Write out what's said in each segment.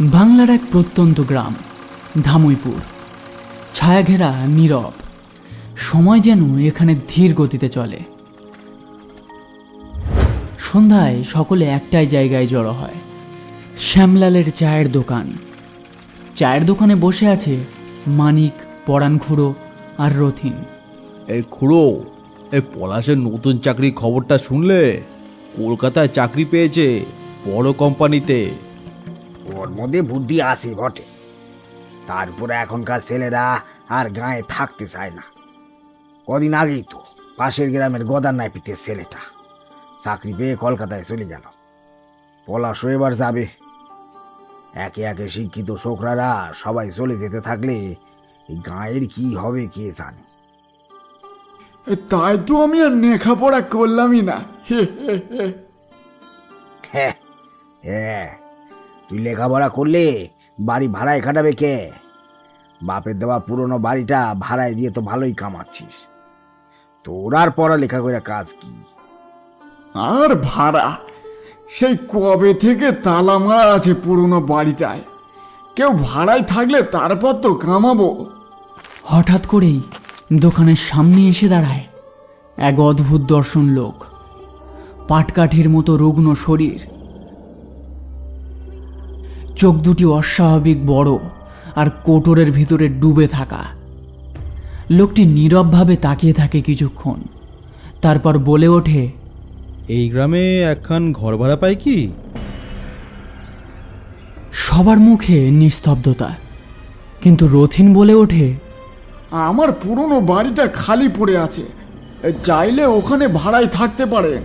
বাংলার এক প্রত্যন্ত গ্রাম, ধামইপুর। ছায়াঘেরা, নীরব। সময় যেন এখানে ধীর গতিতে চলে। সন্ধ্যায় সকলে একটাই জায়গায় জড়ো হয়, শ্যামলালের চায়ের দোকান। চায়ের দোকানে বসে আছে মানিক, পরাণ খুড়ো আর রথিন। এই খুড়ো এই পলাশের নতুন চাকরির খবরটা শুনলে? কলকাতায় চাকরি পেয়েছে বড় কোম্পানিতে। ওর মধ্যে বুদ্ধি আসে বটে। তারপরে এখনকার ছেলেরা আর গায়ে থাকতে চায় না। কদিন আগেই তো পাশের গ্রামের গদার নাইপিতে ছেলেটা চাকরি পেয়ে কলকাতায় চলে গেল। পলাশও এবার যাবে। একে একে শিক্ষিত ছোকরারা সবাই চলে যেতে থাকলে গাঁয়ের কি হবে কে জানে। তাই তো আমি আর লেখাপড়া করলামই না। হ্যাঁ হ্যাঁ। তুই লেখাপড়া করলে বাড়ি ভাড়ায় খাটাবে কে? বাপের দেওয়া পুরনো বাড়িটা ভাড়ায় দিয়ে তো ভালোই কামাচ্ছিস। তোর আর পড়ালেখা করে কাজ কি? আর ভাড়া? সেই কবে থেকে তালা মারা আছে পুরনো বাড়িটায়? কেউ ভাড়ায় থাকলে তারপর তো কামাবো। হঠাৎ করেই দোকানের সামনে এসে দাঁড়ায় এক অদ্ভুত দর্শন লোক। পাটকাঠির মতো রুগ্ন শরীর চোখ দুটি অস্বাভাবিক বড় আর কোটরের ভিতরে ডুবে থাকা। লোকটি নীরবভাবে তাকিয়ে থাকে কিছুক্ষণ তারপর বলে ওঠে এই গ্রামে একখান ঘর ভাড়া পাই কি? সবার মুখে নিস্তব্ধতা কিন্তু রথিন বলে ওঠে আমার পুরনো বাড়িটা খালি পড়ে আছে চাইলে ওখানে ভাড়ায় থাকতে পারেন।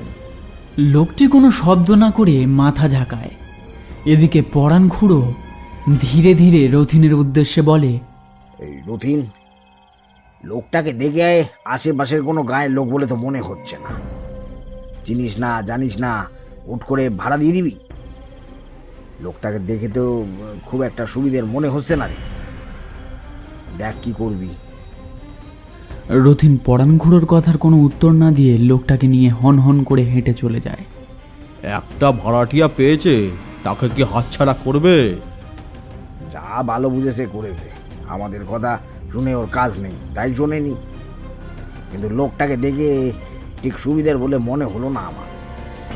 লোকটি কোনো শব্দ না করে মাথা ঝাঁকায়। এদিকে পরাণ খুঁড়ো ধীরে ধীরে রথিনের উদ্দেশ্যে বলে এই রথিন লোকটাকে দেখে আশেপাশের কোনো গায়ের লোক বলে তো মনে হচ্ছে না। চিনিস না জানিস না উঠ করে ভাড়া দিয়ে দিবি? লোকটাকে দেখে তো খুব একটা সুবিধের মনে হচ্ছে না রে। দেখ কি করবি। রথিন পরাণ খুঁড়োর কথার কোনো উত্তর না দিয়ে লোকটাকে নিয়ে হন হন করে হেঁটে চলে যায়। একটা ভাড়াটিয়া পেয়েছে তাকে কি হাতছাড়া করবে? যা ভালো বুঝেছে করেছে। আমাদের কথা শুনে ওর কাজ নেই তাই শোনেনি কিন্তু লোকটাকে দেখে ঠিক সুবিধার বলে মনে হলো না আমার।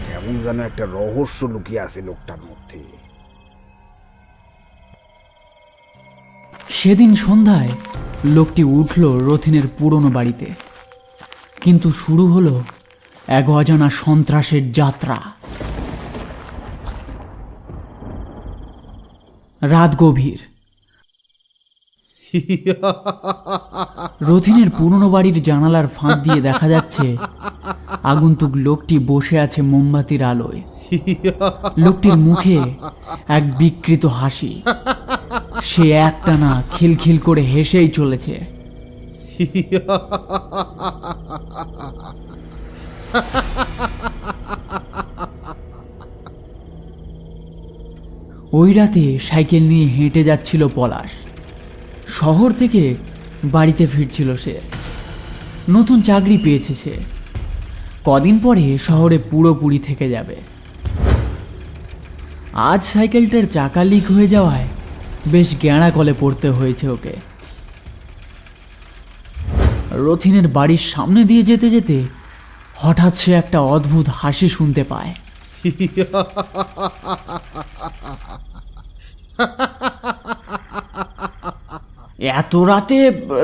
কেমন যেন একটা রহস্য লুকিয়ে আছে লোকটার মধ্যে। সেদিন সন্ধ্যায় লোকটি উঠল রথিনের পুরনো বাড়িতে। কিন্তু শুরু হলো এক অজানা সন্ত্রাসের যাত্রা। রাত গভীর। রথিনের পুরনো বাড়ির জানালার ফাঁক দিয়ে দেখা যাচ্ছে আগন্তুক লোকটি বসে আছে মোমবাতির আলোয়। লোকটির মুখে এক বিকৃত হাসি। সে একটানা খিলখিল করে হেসেই চলেছে। ওই রাতে সাইকেল নিয়ে হেঁটে যাচ্ছিল পলাশ। শহর থেকে বাড়িতে ফিরছিল সে। নতুন চাকরি পেয়েছে সে। কদিন পরে শহরে পুরোপুরি থেকে যাবে। আজ সাইকেলটার চাকা লিক হয়ে যাওয়ায় বেশ গ্যাঁড়া কলে পড়তে হয়েছে ওকে। রথিনের বাড়ির সামনে দিয়ে যেতে যেতে হঠাৎ সে একটা অদ্ভুত হাসি শুনতে পায়। এত রাতে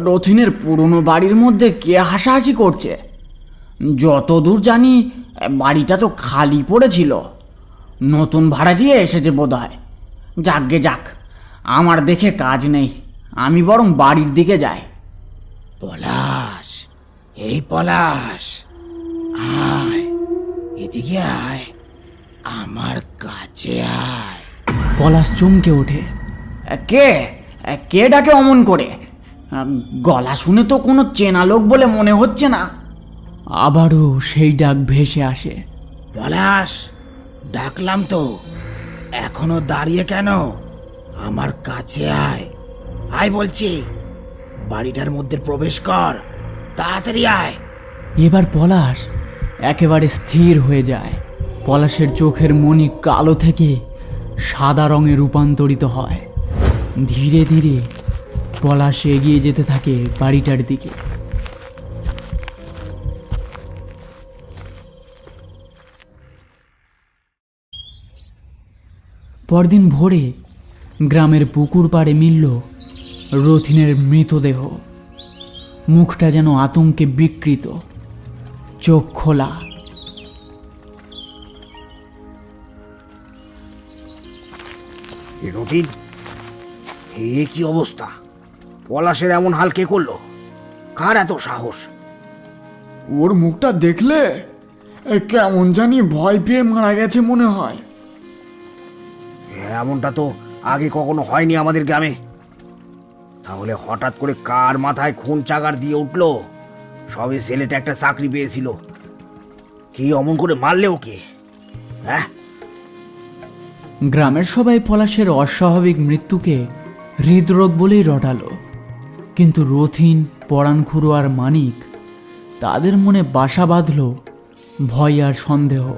রথিনের পুরনো বাড়ির মধ্যে কে হাসাহাসি করছে? যত দূর জানি, বাড়িটা তো খালি পড়েছিল। নতুন ভাড়াটিয়ে এসেছে বোধ হয় যাকগে যাক, আমার দেখে কাজ নেই। আমি বরং বাড়ির দিকে যাই। পলাশ, এই পলাশ, আয়, এদিকে আয়। আমার কাছে আয়। পলাশ চমকে ওঠে। কে? কে ডাকে অমন করে? গলা শুনে তো কোনো চেনা লোক বলে মনে হচ্ছে না। আবারও সেই ডাক ভেসে আসে। পলাশ ডাকলাম তো। এখনও দাঁড়িয়ে কেন? আমার কাছে আয়। আয় বলছি। বাড়িটার মধ্যে প্রবেশ কর। তাড়াতাড়ি আয়। এবার পলাশ একেবারে স্থির হয়ে যায়। পলাশের চোখের মণি কালো থেকে সাদা রঙে রূপান্তরিত হয়। ধীরে ধীরে পলাশ এগিয়ে যেতে থাকে বাড়িটার দিকে। পরদিন ভোরে গ্রামের পুকুর পাড়ে মিলল রথিনের মৃতদেহ। মুখটা যেন আতঙ্কে বিকৃত। চোখ খোলা। রতিন এ কি অবস্থা? পলাশের এমন হাল কে করল? কার এত সাহস? ওর মুখটা দেখলে এ, কেমন জানি ভয় পেয়ে মারা গেছে মনে হয় এমনটা তো আগে কখনো হয়নি আমাদের গ্রামে। তাহলে হঠাৎ করে কার মাথায় খুন চাগার দিয়ে উঠল? সবে ছেলেটা একটা চাকরি পেয়েছিল। কি অমন করে মারলে ওকে? হ্যাঁ? গ্রামের সবাই পলাশের অস্বাভাবিক মৃত্যুকে হৃদরোগ বলেই রটালো। কিন্তু রথিন পরাণখুড়ো আর মানিক তাদের মনে বাসা বাঁধল ভয় আর সন্দেহ।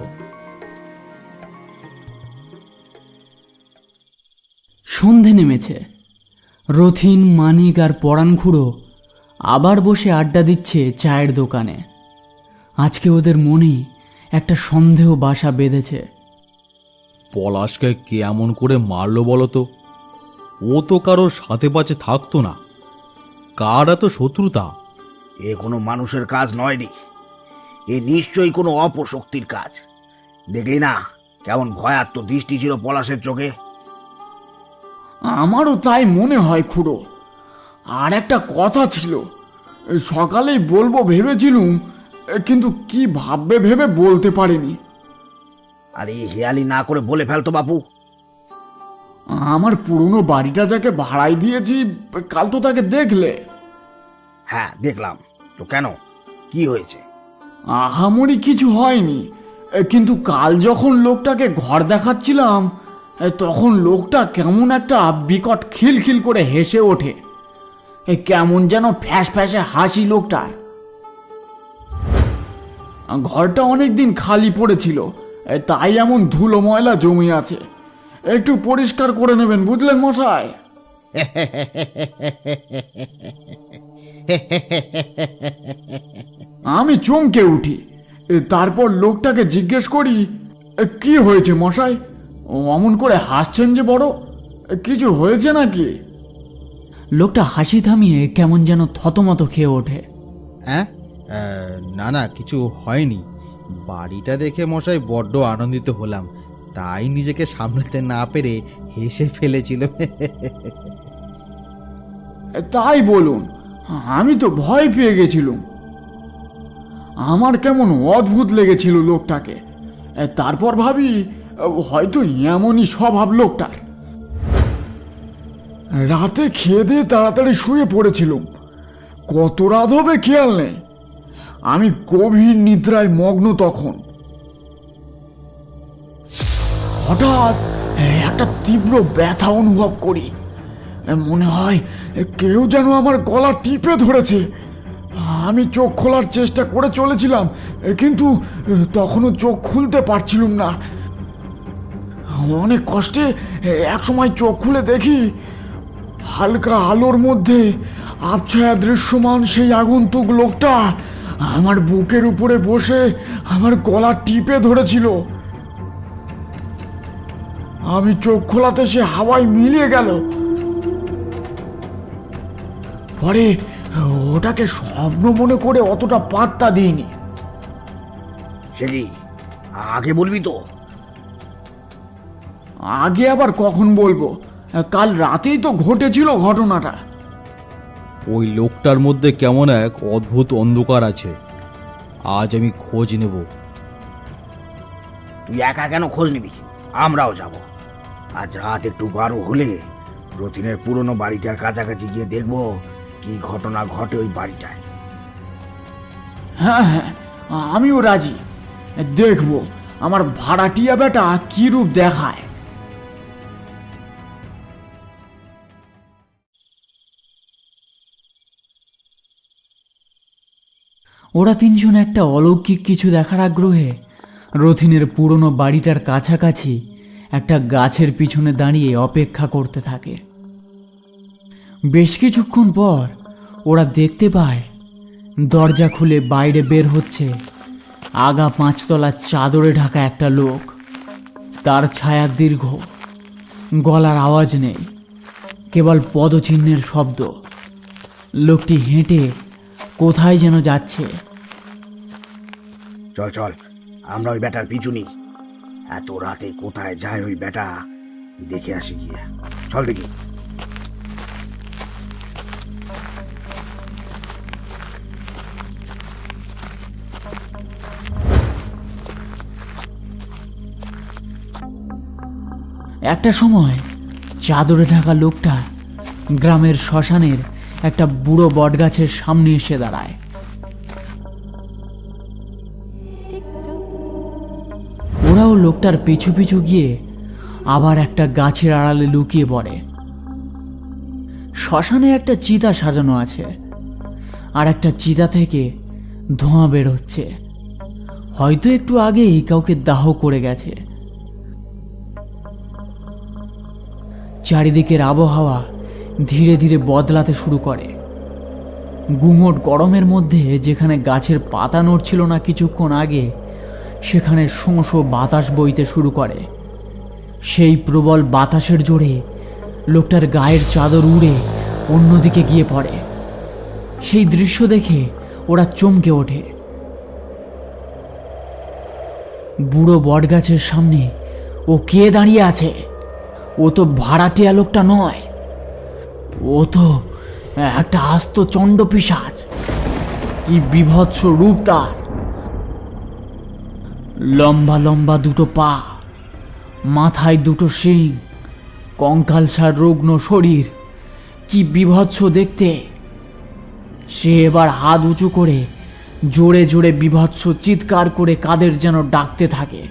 সন্ধে নেমেছে। রথিন, মানিক আর পরাণখুড়ো আবার বসে আড্ডা দিচ্ছে চায়ের দোকানে। আজকে ওদের মনে একটা সন্দেহ বাসা বেঁধেছে। পলাশকে কেমন করে মারলো বলো তো? ও তো কারোর সাথে পাচে থাকতো না। কার এত শত্রুতা? এ কোনো মানুষের কাজ নয় রে। এ নিশ্চয়ই কোনো অপশক্তির কাজ। দেখলি না কেমন ভয়াত্ম দৃষ্টি ছিল পলাশের চোখে? আমারও তাই মনে হয় খুড়ো। আর একটা কথা ছিল সকালেই বলব ভেবেছিলুম কিন্তু কি ভাববে ভেবে বলতে পারিনি। আর এই হেয়ালি না করে বলে ফেলতো বাপু। আমার পুরনো বাড়িটা যাকে ভাড়াই দিয়েছি কাল তো তাকে দেখলে। হ্যাঁ দেখলাম। তো কেন? কি হয়েছে? আহামরি কিছু হয়নি। কিন্তু কাল যখন লোকটাকে ঘর দেখাচ্ছিলাম তখন লোকটা কেমন একটা বিকট খিলখিল করে হেসে ওঠে। কেমন যেন ফ্যাস ফ্যাসে হাসি লোকটার। ঘরটা অনেকদিন খালি পড়েছিল। তাই এমন ধুলো ময়লা জমে আছে। একটু পরিষ্কার করে নেবেন বুঝলেন মশাই? আমি চমকে উঠি। তারপর লোকটাকে জিজ্ঞেস করি "এ, কি হয়েছে মশাই? ও, অমন করে হাসছেন যে বড়? কিছু হয়েছে নাকি? লোকটা হাসি থামিয়ে কেমন যেন থতমত খেয়ে ওঠে। হ্যাঁ? না না কিছু হয়নি। বাড়িটা দেখে মশাই বড্ড আনন্দিত হলাম। তাই নিজেকে সামলাতে না পেরে হেসে ফেলেছিল। তাই বলুন, আমি তো ভয় পেয়ে গেছিলুম। আমার কেমন অদ্ভুত লেগেছিল লোকটাকে। তারপর ভাবি, হয়তো এমনই স্বভাব লোকটার। রাতে খেয়ে দিয়ে তাড়াতাড়ি শুয়ে পড়েছিলুম। কত রাত হবে খেয়াল নেই। আমি গভীর নিদ্রায় মগ্ন তখন। হঠাৎ একটা তীব্র ব্যথা অনুভব করি। মনে হয় কেউ যেন আমার গলা টিপে ধরেছে। আমি চোখ খোলার চেষ্টা করে চলেছিলাম, কিন্তু তখনও চোখ খুলতে পারছিলুম না। অনেক কষ্টে এক সময় চোখ খুলে দেখি, হালকা আলোর মধ্যে আবছায়া দৃশ্যমান সেই আগন্তুক লোকটা আমার বুকের উপরে বসে আমার গলা টিপে ধরেছিল। আমি চোখ খোলাতে সে হাওয়ায় মিলিয়ে গেল। পরে ওটাকে স্বপ্ন মনে করে অতটা পাত্তা দিইনি। সে কি আগে বলবি তো? আগে আবার কখন বলব? কাল রাতেই তো ঘটেছিল ঘটনাটা। ওই লোকটার মধ্যে কেমন এক অদ্ভুত অন্ধকার আছে। আজ আমি খোঁজ নেব। তুই একা কেন খোঁজ নিবি? আমরাও যাব। আজ রাত একটু বারো হলে রতিনের পুরনো বাড়িটার কাছাকাছি গিয়ে দেখব কি ঘটনা ঘটে ওই বাড়িটায়। হ্যাঁ হ্যাঁ আমিও রাজি। দেখব আমার ভাড়াটিয়া বেটা কি রূপ দেখায়। ওরা তিনজন একটা অলৌকিক কিছু দেখার আগ্রহে। রথিনের পুরনো বাড়িটার কাছাকাছি একটা গাছের পিছনে দাঁড়িয়ে অপেক্ষা করতে থাকে। বেশ কিছুক্ষণ পর ওরা দেখতে পায়, দরজা খুলে বাইরে বের হচ্ছে আগা পাঁচতলা চাদরে ঢাকা একটা লোক। তার ছায়া দীর্ঘ, গলার আওয়াজ নেই, কেবল পদচিহ্নের শব্দ। লোকটি হেঁটে কোথায় যেন যাচ্ছে? চল চল আমরা ওই বেটার পিছু নিই। এত রাতে কোথায় যায় ওই বেটা দেখে আসি গিয়ে। চল দেখি। একটা সময় চাদরে ঢাকা লোকটা গ্রামের শ্মশানের একটা বুড়ো বটগাছের সামনে এসে দাঁড়ায়। ওরাও লোকটার পিছু পিছু গিয়ে আবার একটা গাছের আড়ালে লুকিয়ে পড়ে। শ্মশানে একটা চিতা সাজানো আছে, আর একটা চিতা থেকে ধোঁয়া বের হচ্ছে। হয়তো একটু আগেই কাউকে দাহ করে গেছে। চারিদিকের আবহাওয়া ধীরে ধীরে বদলাতে শুরু করে। গুমোট গরমের মধ্যে যেখানে গাছের পাতা নড়ছিল না কিছুক্ষণ আগে, সেখানে শোঁশো বাতাস বইতে শুরু করে। সেই প্রবল বাতাসের জোরে লোকটার গায়ের চাদর উড়ে অন্যদিকে গিয়ে পড়ে। সেই দৃশ্য দেখে ওরা চমকে ওঠে। বুড়ো বটগাছের সামনে ও কে দাঁড়িয়ে আছে? ও তো ভাড়াটিয়া লোকটা নয়। ও তো, একটা আস্ত চণ্ড পিসাজ কি বিভৎস রূপ তার। লম্বা লম্বা দুটো পা, মাথায় দুটো শিং কঙ্কালসার রুগ্ন শরীর, কি বিভৎস দেখতে। সে এবার হাত উঁচু করে জোরে জোরে বিভৎস চিৎকার করে কাদের যেন ডাকতে থাকে।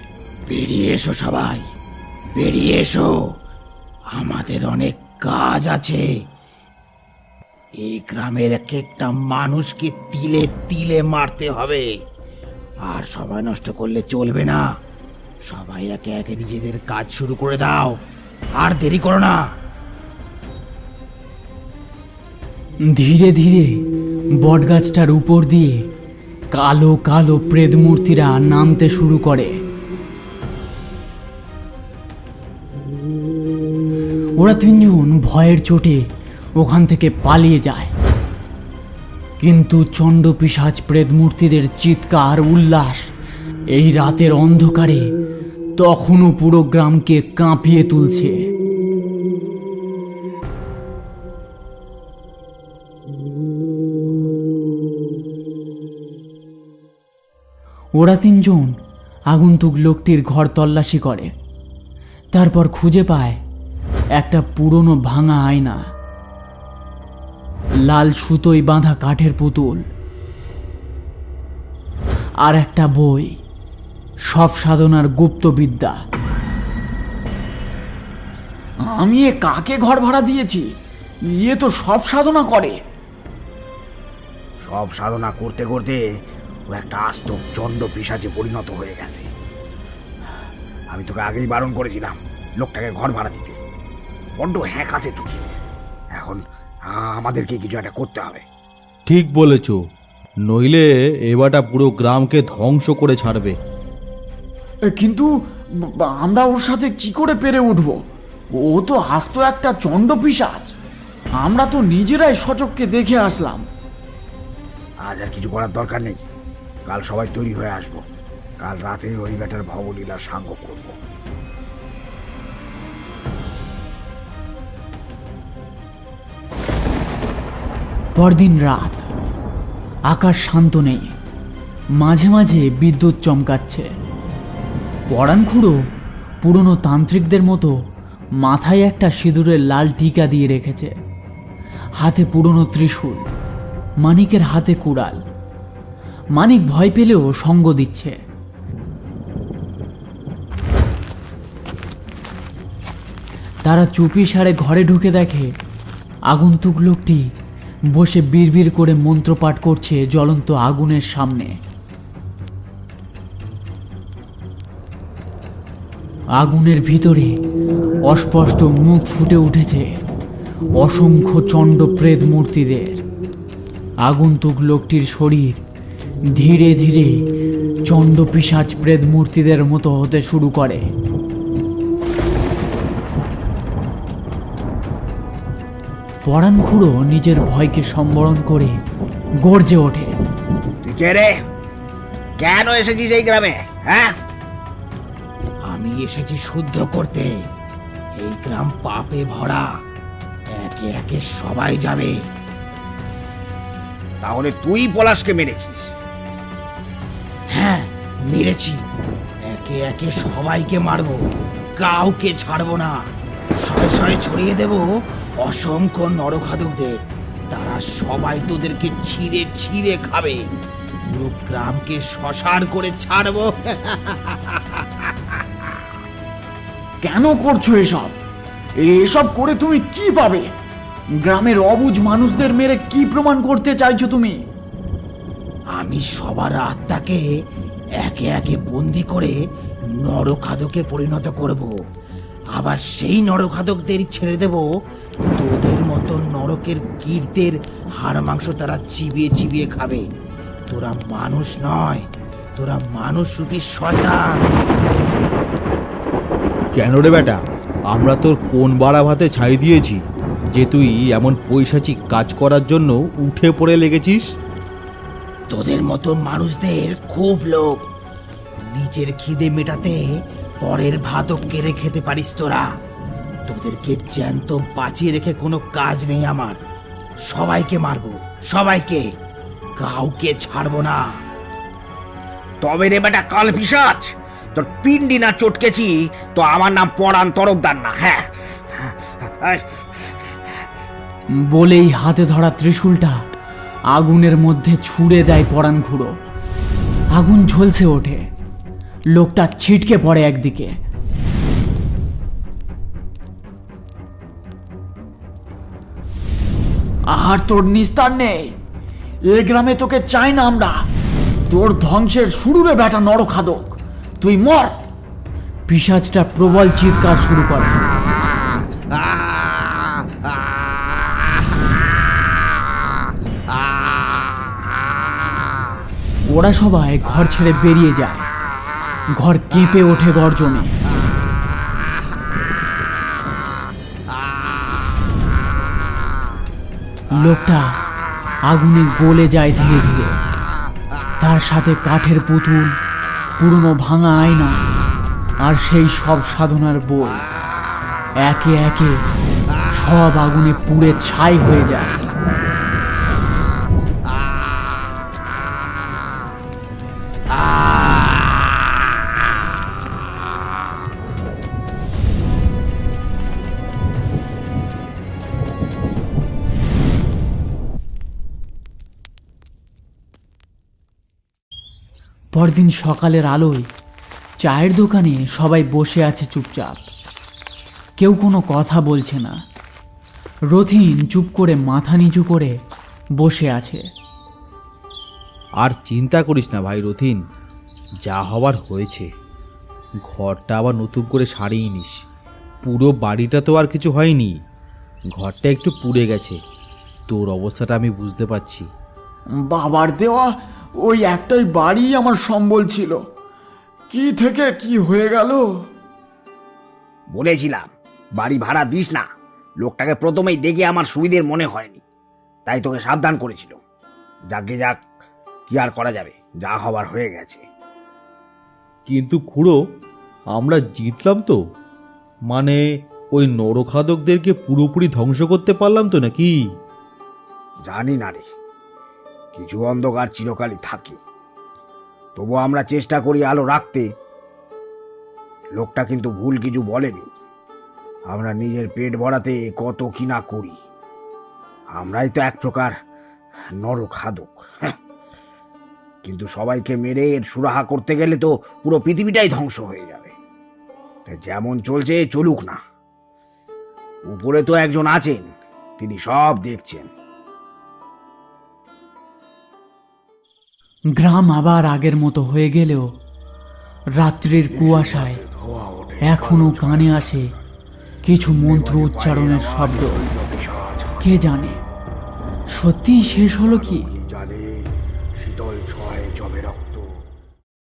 বেরিয়ে এসো সবাই, বেরিয়ে এসো। আমাদের অনেক কাজ আছে। এই গ্রামের এক একটা মানুষকে তিলে তিলে মারতে হবে। আর সবাই নষ্ট করলে চলবে না। সবাই একে একে নিজেদের কাজ শুরু করে দাও। আর দেরি করো না। ধীরে ধীরে বটগাছটার উপর দিয়ে কালো কালো প্রেতমূর্তিরা নামতে শুরু করে। ওরা তিনজন ভয়ের চোটে ওখান থেকে পালিয়ে যায়। কিন্তু চণ্ড পিসাজ প্রেতমূর্তিদের চিৎকার, উল্লাস এই রাতের অন্ধকারে তখনও পুরো গ্রামকে কাঁপিয়ে তুলছে। ওরা তিনজন আগন্তুক লোকটির ঘর তল্লাশি করে। তারপর খুঁজে পায় একটা পুরনো ভাঙা আয়না। লাল সুতোয় বাঁধা কাঠের পুতুল। আর একটা বই, সব সাধনার গুপ্তবিদ্যা আমি এ কাকে ঘর ভাড়া দিয়েছি? ইয়ে তো সব সাধনা করে। সব সাধনা করতে করতে ও একটা আস্ত চণ্ড পিসাচে পরিণত হয়ে গেছে। আমি তোকে আগেই বারণ করেছিলাম লোকটাকে ঘর ভাড়া দিতে। বড্ড হ্যাঁ কাছে তুই এখন আমাদেরকে কিছু একটা করতে হবে। ঠিক বলেছ। নইলে এবারটা পুরো গ্রামকে ধ্বংস করে ছাড়বে। কিন্তু আমরা ওর সাথে কি করে পেরে উঠব? ও তো আস্ত একটা চণ্ড পিসাজ। আমরা তো নিজেরাই সচককে দেখে আসলাম। আজ আর কিছু করার দরকার নেই। কাল সবাই তৈরি হয়ে আসব। কাল রাতে ওই বেটার ভবলীলার সাঙ্গ করব। পরদিন রাত। আকাশ শান্ত নেই। মাঝে মাঝে বিদ্যুৎ চমকাচ্ছে। পরাণ খুঁড়ো পুরনো তান্ত্রিকদের মতো মাথায় একটা সিঁদুরের লাল টিকা দিয়ে রেখেছে। হাতে পুরনো ত্রিশূল, মানিকের হাতে কুড়াল। মানিক ভয় পেলেও সঙ্গ দিচ্ছে। তারা চুপি সারে ঘরে ঢুকে দেখে আগন্তুক লোকটি বসে বিড়বিড় করে মন্ত্রপাঠ করছে জ্বলন্ত আগুনের সামনে। আগুনের ভিতরে অস্পষ্ট মুখ ফুটে উঠেছে অসংখ্য চণ্ড প্রেত মূর্তিদের। আগন্তুক লোকটির শরীর ধীরে ধীরে চণ্ড পিসাজ প্রেত মূর্তিদের মতো হতে শুরু করে। পরাণ খুঁড়ো নিজের ভয়কে সম্বরণ করে গর্জে ওঠে। কে রে? কেন এসেছিস এই গ্রামে হ্যাঁ? আমি এসেছি শুদ্ধ করতে। এই গ্রাম পাপে ভরা। একে একে সবাই যাবে। তাহলে তুই পলাশকে মেরেছিস। হ্যাঁ মেরেছি। একে একে সবাইকে মারবো। কাউকে ছাড়বো না। শয়ে শয়ে ছড়িয়ে দেব অসংখ্য নরখাদকদের তারা সবাই তোদেরকে ছিঁড়ে ছিঁড়ে খাবে। পুরো গ্রামকে শ্মশান করে ছাড়বো। কেন করছ এসব? এসব করে তুমি কি পাবে? গ্রামের অবুজ মানুষদের মেরে কি প্রমাণ করতে চাইছো তুমি? আমি সবার আত্মাকে একে একে বন্দি করে নরখাদকে পরিণত করব। আবার সেই নরখাদকদের ছেড়ে দেব তোদের মতো নরকের কীর্তের হাড় মাংস তারা চিবিয়ে চিবিয়ে খাবে। তোরা মানুষ নয় তোরা মানুষ রূপী শয়তান। কেন রে বেটা? আমরা তোর কোন বাড়া ভাতে ছাই দিয়েছি যে তুই এমন পৈশাচিক কাজ করার জন্য উঠে পড়ে লেগেছিস? তোদের মতো মানুষদের খুব লোক নিজের খিদে মেটাতে পরের ভাতও কেড়ে খেতে পারিস তোরা। তোদেরকে জ্যান্ত বাঁচিয়ে রেখে কোনো কাজ নেই আমার। সবাইকে মারবো, সবাইকে। কাউকে ছাড়বো না। তবে রে বেটা কাল পিসাচ তোর পিন্ডি না চটকেছি, তো আমার নাম পরাণ তরফদার না হ্যাঁ। বলেই হাতে ধরা ত্রিশূলটা আগুনের মধ্যে ছুঁড়ে দেয় পরাণ খুঁড়ো। আগুন ঝলসে ওঠে। লোকটা ছিটকে পড়ে একদিকে। আর তোর নিস্তার নেই। এ গ্রামে তোকে চাই না আমরা। তোর ধ্বংসের শুরু রে বেটা নরখাদক। তুই মর। পিসাজটা প্রবল চিৎকার শুরু করে। ওরা সবাই ঘর ছেড়ে বেরিয়ে যায়। ঘর কেঁপে ওঠে গর্জনে লোকটা আগুনে গলে যায় ধীরে ধীরে। তার সাথে কাঠের পুতুল, পুরনো ভাঙা আয়না আর সেই সব সাধনার বই। একে একে সব আগুনে পুড়ে ছাই হয়ে যায়। পরদিন সকালের আলোয় চায়ের দোকানে সবাই বসে আছে চুপচাপ। কেউ কোনো কথা বলছে না। রথিন চুপ করে মাথা নিচু করে বসে আছে। আর চিন্তা করিস না ভাই রথিন যা হবার হয়েছে। ঘরটা আবার নতুন করে সারিয়ে নিস। পুরো বাড়িটা তো আর কিছু হয়নি। ঘরটা একটু পুড়ে গেছে। তোর অবস্থাটা আমি বুঝতে পারছি। বাবার দেওয়া ওই একটাই বাড়ি আমার সম্বল ছিল। কি থেকে কি হয়ে গেল? বলেছিলাম বাড়ি ভাড়া দিস না। লোকটাকে প্রথমেই দেখে আমার সুবিধের মনে হয়নি। তাই তোকে সাবধান করেছিল। যাকে যাক কি আর করা যাবে? যা হবার হয়ে গেছে। কিন্তু খুড়ো আমরা জিতলাম তো। মানে ওই নরখাদকদেরকে পুরোপুরি ধ্বংস করতে পারলাম তো নাকি? জানি না রে। কিছু অন্ধকার চিরকালই থাকে। তবু আমরা চেষ্টা করি আলো রাখতে। লোকটা কিন্তু ভুল কিছু বলেনি। আমরা নিজের পেট ভরাতে কত কি না করি। আমরাই তো এক প্রকার নরখাদক। হ্যাঁ। কিন্তু সবাইকে মেরে এর সুরাহা করতে গেলে তো পুরো পৃথিবীটাই ধ্বংস হয়ে যাবে। যেমন চলছে, চলুক না। উপরে তো একজন আছেন, তিনি সব দেখছেন। গ্রাম আবার আগের মতো হয়ে গেলেও রাত্রির কুয়াশায় এখনও কানে আসে কিছু মন্ত্র উচ্চারণের শব্দ। কে জানে? সত্যিই শেষ হলো কি?